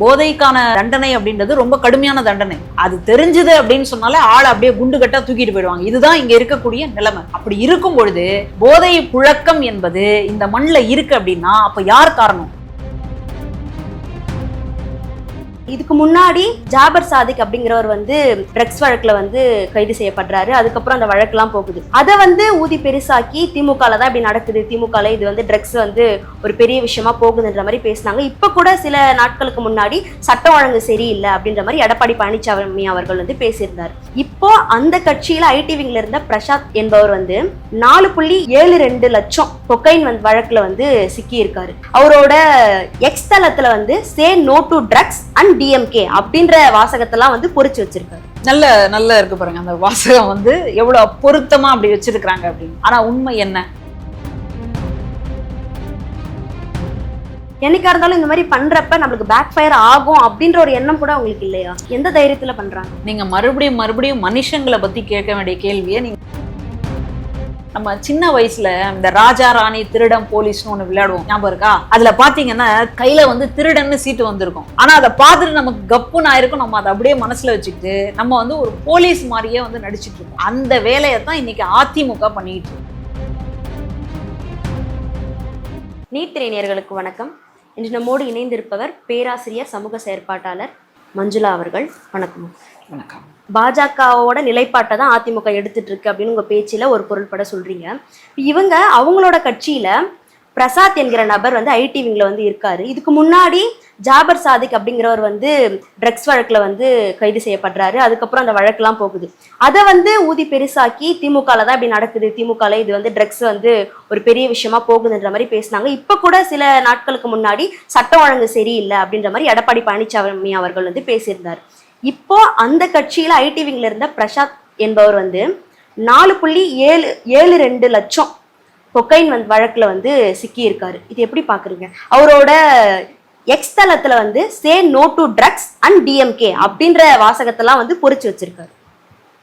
போதைக்கான தண்டனை அப்படின்றது ரொம்ப கடுமையான தண்டனை. அது தெரிஞ்சது அப்படின்னு சொன்னாலே ஆளை அப்படியே குண்டு கட்டா தூக்கிட்டு போயிடுவாங்க. இதுதான் இங்க இருக்கக்கூடிய நிலைமை. அப்படி இருக்கும் பொழுது போதை புழக்கம் என்பது இந்த மண்ணில் இருக்கு அப்படின்னா அப்ப யார் காரணம்? இதுக்கு முன்னாடி ஜாபர் சாதிக் அப்படிங்கிறவர் வந்து ட்ரக்ஸ் வழக்குல வந்து கைது செய்யப்படுறாரு. அதுக்கப்புறம் அந்த வழக்கெல்லாம் போகுது. அதை வந்து ஊதி பெருசாக்கி திமுகவில் தான் இப்படி நடக்குது. திமுகவில் இது வந்து ட்ரக்ஸ் வந்து ஒரு பெரிய விஷயமா போகுதுன்ற மாதிரி பேசினாங்க. இப்ப கூட சில நாட்களுக்கு முன்னாடி சட்டம் ஒழுங்கு சரியில்லை அப்படின்ற மாதிரி எடப்பாடி பழனிசாமி அவர்கள் வந்து பேசியிருந்தார். இப்போ அந்த கட்சியில ஐடி விங்ல இருந்த பிரசாத் என்பவர் வந்து நாலு புள்ளி ஏழு ரெண்டு லட்சம் கொக்கைன் வந்து வழக்குல வந்து சிக்கி இருக்காரு அவரோட எக்ஸ் தளத்துல வந்து say no to drugs and DMK அப்படின்ற வாசகத்தெல்லாம் வந்து பொறிச்சு வச்சிருக்காரு. நல்ல நல்ல இருக்கு பாருங்க. அந்த வாசகம் வந்து எவ்வளவு பொருத்தமா அப்படி வச்சிருக்கிறாங்க அப்படின்னு. ஆனா உண்மை என்ன? என்னைக்கா இருந்தாலும் இந்த மாதிரி பண்றப்ப நம்மளுக்கு பேக் ஃபயர் ஆகும் அப்படின்ற ஒரு எண்ணம் கூட அவங்களுக்கு இல்லையா? எந்த தைரியத்துல பண்றாங்க? நீங்க மறுபடியும் மறுபடியும் மனுஷங்களை பத்தி கேட்க வேண்டிய கேள்வியை நீங்க நம்ம சின்ன வயசுல இந்த ராஜா ராணி திருடன் போலீஸ்னு ஒண்ணு விளையாடுவோம். ஞாபகம் இருக்கா? அதுல பாத்தீங்கன்னா கையில வந்து திருடன்னு சீட்டு வந்திருக்கும். ஆனா அதை பார்த்துட்டு நமக்கு கப்புன்னு ஆயிருக்கும். நம்ம அதை அப்படியே மனசுல வச்சுக்கிட்டு நம்ம வந்து ஒரு போலீஸ் மாதிரியே வந்து நடிச்சிட்டு இருக்கோம். அந்த வேலையை தான் இன்னைக்கு அதிமுக பண்ணிட்டு இருக்கு. நீட் வணக்கம். இன்று நம்மோடு இணைந்திருப்பவர் பேராசிரியர் சமூக செயற்பாட்டாளர் மஞ்சுளா அவர்கள் வணக்கம். வணக்கம். பாஜகவோட நிலைப்பாட்டை தான் அதிமுக எடுத்துட்டு இருக்கு அப்படின்னு உங்க பேச்சில ஒரு பொருள்பட சொல்றீங்க. இவங்க அவங்களோட கட்சியில பிரசாத் என்கிற நபர் வந்து ஐடி விங்ல வந்து இருக்காரு. இதுக்கு முன்னாடி ஜாபர் சாதிக் அப்படிங்கிறவர் வந்து ட்ரக்ஸ் வழக்குல வந்து கைது செய்யப்படுறாரு. அதுக்கப்புறம் அந்த வழக்கெல்லாம் போகுது. அதை வந்து ஊதி பெருசாக்கி திமுகவில் தான் இப்படி நடக்குது. திமுகல இது வந்து ட்ரக்ஸ் வந்து ஒரு பெரிய விஷயமா போகுதுன்ற மாதிரி பேசினாங்க. இப்ப கூட சில நாட்களுக்கு முன்னாடி சட்டம் ஒழுங்கு சரியில்லை அப்படின்ற மாதிரி எடப்பாடி பழனிசாமி அவர்கள் வந்து பேசியிருந்தார். இப்போ அந்த கட்சியில ஐடி விங்ல இருந்த பிரசாத் என்பவர் வந்து நாலு புள்ளி ஏழு ஏழு ரெண்டு லட்சம் கொக்கைன் வந்து வழக்கில் வந்து சிக்கியிருக்காரு. இது எப்படி பார்க்குறீங்க அவரோட எக்ஸ் தளத்தில் வந்து say no to drugs and DMK அப்படின்ற வாசகத்தெல்லாம் வந்து பொறிச்சு வச்சிருக்காரு.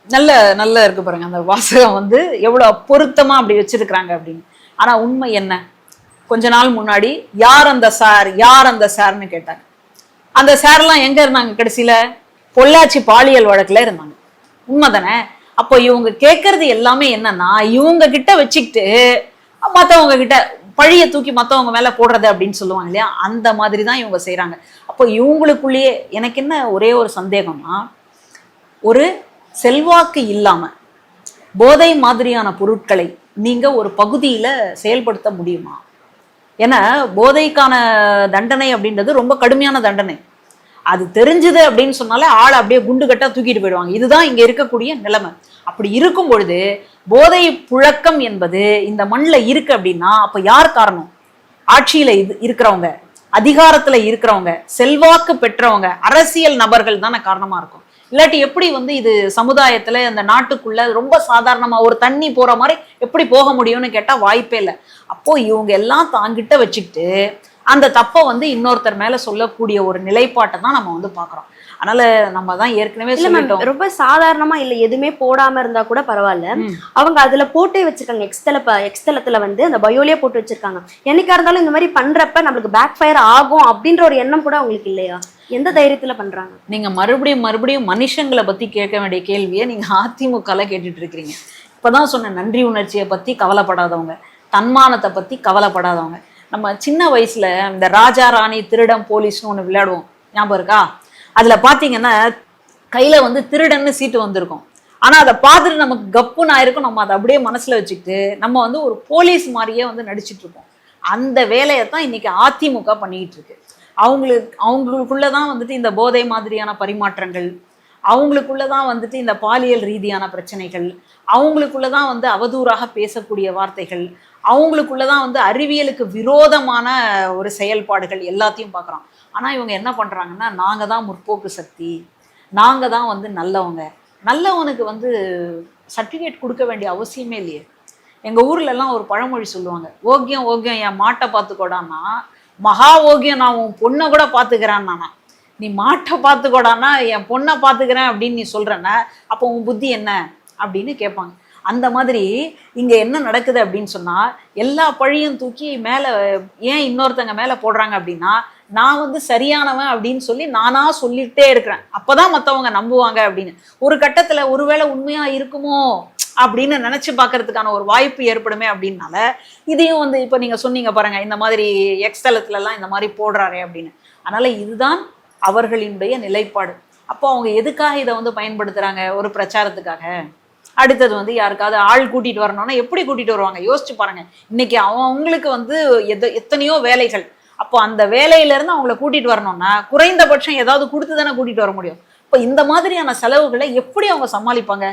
நல்ல நல்ல இருக்கு பாருங்க. அந்த வாசகம் வந்து எவ்வளோ பொருத்தமா அப்படி வச்சிருக்கிறாங்க அப்படின்னு. ஆனா உண்மை என்ன? கொஞ்ச நாள் முன்னாடி யார் அந்த சார் யார் அந்த சார்னு கேட்டாங்க. அந்த சார்லாம் எங்க இருந்தாங்க கடைசியில? பொள்ளாச்சி பாலியல் வழக்குல இருந்தாங்க. உண்மை தானே? அப்போ இவங்க கேட்கறது எல்லாமே என்னன்னா இவங்க கிட்ட வச்சுக்கிட்டு மத்தவங்க கிட்ட பழிய தூக்கி மத்தவங்க மேல போடுறது அப்படின்னு சொல்லுவாங்க இல்லையா? அந்த மாதிரி தான் இவங்க செய்றாங்க. அப்போ இவங்களுக்குள்ளேயே எனக்கு என்ன ஒரே ஒரு சந்தேகம்னா ஒரு செல்வாக்கு இல்லாம போதை மாதிரியான பொருட்களை நீங்க ஒரு பகுதியில செயல்படுத்த முடியுமா? ஏன்னா போதைக்கான தண்டனை அப்படின்றது ரொம்ப கடுமையான தண்டனை. அது தெரிஞ்சுது அப்படின்னு சொன்னாலே ஆளை அப்படியே குண்டு கட்டா தூக்கிட்டு போயிடுவாங்க. இதுதான் இங்க இருக்கக்கூடிய நிலைமை. அப்படி இருக்கும் பொழுது போதை புழக்கம் என்பது இந்த மண்ணில் இருக்கு அப்படின்னா அப்போ யார் காரணம்? ஆட்சியில் இது இருக்கிறவங்க அதிகாரத்தில் இருக்கிறவங்க செல்வாக்கு பெற்றவங்க அரசியல் நபர்கள் தானே காரணமாக இருக்கும். இல்லாட்டி எப்படி வந்து இது சமுதாயத்துல அந்த நாட்டுக்குள்ள ரொம்ப சாதாரணமா ஒரு தண்ணி போற மாதிரி எப்படி போக முடியும்னு கேட்டா வாய்ப்பே இல்லை. அப்போ இவங்க எல்லாம் தாங்கிட்ட வச்சுக்கிட்டு அந்த தப்பை வந்து இன்னொருத்தர் மேல சொல்லக்கூடிய ஒரு நிலைப்பாட்டை தான் நம்ம வந்து பாக்குறோம் அதனால நம்ம தான் ஏற்கனவே சொல்லிட்டோம். ரொம்ப சாதாரணமா இல்ல எதுவுமே போடாம இருந்தா கூட பரவாயில்ல. அவங்க அதுல போட்டே வச்சிருக்காங்க எக்ஸ்தல எக்ஸ்தலத்துல வந்து அந்த பயோலியே போட்டு வச்சிருக்காங்க. என்னைக்கா இருந்தாலும் இந்த மாதிரி பண்றப்ப நம்மளுக்கு பேக் ஃபயர் ஆகும் அப்படின்ற ஒரு எண்ணம் கூட அவங்களுக்கு இல்லையா? எந்த தைரியத்துல பண்றாங்க? நீங்க மறுபடியும் மறுபடியும் மனுஷங்களை பத்தி கேட்க வேண்டிய கேள்வியை நீங்க அதிமுகல கேட்டுட்டு இருக்கிறீங்க இப்பதான் சொன்ன நன்றி உணர்ச்சியை பத்தி கவலைப்படாதவங்க தன்மானத்தை பத்தி கவலைப்படாதவங்க. நம்ம சின்ன வயசுல இந்த ராஜா ராணி திருடன் போலீஸ்னு ஒன்று விளையாடுவோம். ஞாபகம் இருக்கா? அதுல பாத்தீங்கன்னா கையில வந்து திருடன்னு சீட்டு வந்திருக்கும். ஆனா அதை பார்த்துட்டு நமக்கு கப்புன்னு ஆயிருக்கும். நம்ம அதை அப்படியே மனசுல வச்சுக்கிட்டு நம்ம வந்து ஒரு போலீஸ் மாதிரியே வந்து நடிச்சிட்டு இருப்போம் அந்த வேலையை தான் இன்னைக்கு அதிமுக பண்ணிக்கிட்டு இருக்கு. அவங்களுக்கு அவங்களுக்குள்ள தான் வந்துட்டு இந்த போதை மாதிரியான பரிமாற்றங்கள் அவங்களுக்குள்ள தான் வந்துட்டு இந்த பாலியல் ரீதியான பிரச்சனைகள் அவங்களுக்குள்ள தான் வந்து அவதூறாக பேசக்கூடிய வார்த்தைகள் அவங்களுக்குள்ள தான் வந்து அறிவியலுக்கு விரோதமான ஒரு செயல்பாடுகள் எல்லாத்தையும் பார்க்குறோம் ஆனால் இவங்க என்ன பண்ணுறாங்கன்னா நாங்கள் தான் முற்போக்கு சக்தி நாங்கள் தான் வந்து நல்லவங்க. நல்லவனுக்கு வந்து சர்டிஃபிகேட் கொடுக்க வேண்டிய அவசியமே இல்லையே. எங்கள் ஊர்லலாம் ஒரு பழமொழி சொல்லுவாங்க ஓக்கியம் ஓக்கியம் என் மாட்டை பார்த்துக்கோடான்னா மகா ஓக்கியம் நான் உன் பொண்ணை கூட பார்த்துக்கிறான் நானா. நீ மாட்டை பார்த்துக்கோடான்னா என் பொண்ணை பார்த்துக்கிறேன் அப்படின்னு நீ சொல்கிறேன்னா அப்போ உன் புத்தி என்ன? அப்படின்னு கேட்பாங்க. அந்த மாதிரி இங்கே என்ன நடக்குது அப்படின்னு சொன்னால் எல்லா பழியும் தூக்கி மேலே ஏன் இன்னொருத்தங்க மேலே போடுறாங்க அப்படின்னா நான் வந்து சரியானவன் அப்படின்னு சொல்லி நானா சொல்லிட்டே இருக்கிறேன். அப்பதான் மற்றவங்க நம்புவாங்க அப்படின்னு. ஒரு கட்டத்தில் ஒருவேளை உண்மையாக இருக்குமோ அப்படின்னு நினச்சி பார்க்கறதுக்கான ஒரு வாய்ப்பு ஏற்படுமே அப்படின்னால இதையும் வந்து இப்போ நீங்கள் சொன்னீங்க பாருங்க இந்த மாதிரி எக்ஸ்தலத்துலலாம் இந்த மாதிரி போடுறாரே அப்படின்னு. அதனால் இதுதான் அவர்களினுடைய நிலைப்பாடு. அப்போ அவங்க எதுக்காக இதை வந்து பயன்படுத்துகிறாங்க ஒரு பிரச்சாரத்துக்காக? அடுத்தது வந்து யாருக்காவது ஆள் கூட்டிட்டு வரணும்னா எப்படி கூட்டிட்டு வருவாங்க? யோசிச்சு பாருங்க. இன்னைக்கு அவங்களுக்கு வந்து எத எத்தனையோ வேலைகள். அப்போ அந்த வேலையிலேருந்து அவங்கள கூட்டிட்டு வரணும்னா குறைந்தபட்சம் ஏதாவது கொடுத்து தானே கூட்டிட்டு வர முடியும். இப்போ இந்த மாதிரியான செலவுகளை எப்படி அவங்க சமாளிப்பாங்க?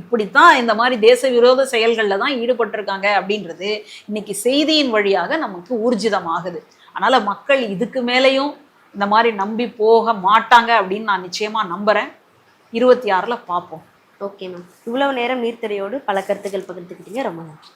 இப்படித்தான் இந்த மாதிரி தேச விரோத செயல்களில் தான் ஈடுபட்டிருக்காங்க அப்படின்றது இன்னைக்கு செய்தியின் வழியாக நமக்கு ஊர்ஜிதமாகுது. அதனால் மக்கள் இதுக்கு மேலேயும் இந்த மாதிரி நம்பி போக மாட்டாங்க அப்படின்னு நான் நிச்சயமாக நம்புகிறேன் இருபத்தி ஆறில் பார்ப்போம். Okay ma'am. இவ்வளவு நேரம் நீர்த்திரையோடு பல கருத்துக்கள் பகிர்ந்துக்கிட்டீங்க ரொம்ப நன்றி.